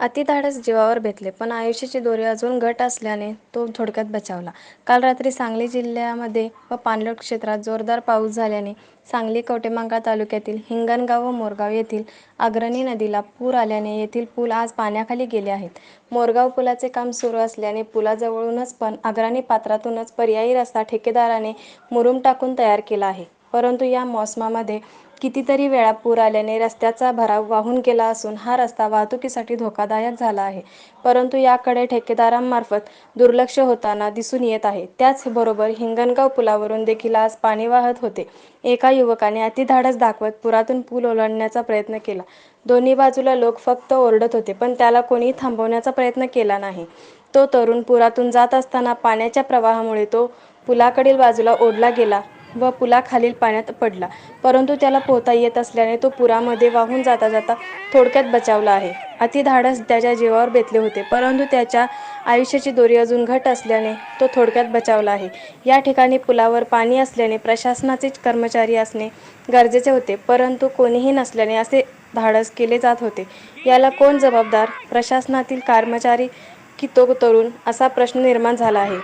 अतिधाडस जीवावर बेतले पण आयुष्याची दोरी अजून घट असल्याने तो थोडक्यात बचावला. काल रात्री सांगली जिल्ह्यामध्ये व पाणलोट क्षेत्रात जोरदार पाऊस झाल्याने सांगली कवटेमांगा तालुक्यातील हिंगणगाव व मोरगाव येथील अग्रणी नदीला पूर आल्याने येथील पूल आज पाण्याखाली गेले आहेत. मोरगाव पुलाचे काम सुरू असल्याने पुलाजवळूनच पण अग्रणी पात्रातूनच पर्यायी रस्ता ठेकेदाराने मुरुम टाकून तयार केला आहे. परंतु या मोसमामध्ये कितीतरी वेळा पूर आल्याने रस्त्याचा भराव वाहून गेला असून हा रस्ता वाहतुकीसाठी धोकादायक झाला आहे. परंतु याकडे ठेकेदारांमार्फत दुर्लक्ष होताना दिसून येत आहे. त्याचबरोबर हिंगणगाव पुलावरून देखील आज पाणी वाहत होते. एका युवकाने अतिधाडस दाखवत पुरातून पूल ओलांडण्याचा प्रयत्न केला. दोन्ही बाजूला लोक फक्त ओरडत होते पण त्याला कोणी थांबवण्याचा प्रयत्न केला नाही. तो तरुण पुरातून जात असताना पाण्याच्या प्रवाहामुळे तो पुलाकडील बाजूला ओढला गेला व पुलाखालील पाण्यात पडला. परंतु त्याला पोहता येत असल्याने तो पुरामध्ये वाहून जाता जाता थोडक्यात बचावला आहे. अतिधाडस त्याच्या जीवावर बेतले होते परंतु त्याच्या आयुष्याची दोरी अजून घट असल्याने तो थोडक्यात बचावला आहे. या ठिकाणी पुलावर पाणी असल्याने प्रशासनाचे कर्मचारी असणे गरजेचे होते परंतु कोणीही नसल्याने असे धाडस केले जात होते. याला कोण जबाबदार प्रशासनातील कर्मचारी की तो तरुण असा प्रश्न निर्माण झाला आहे.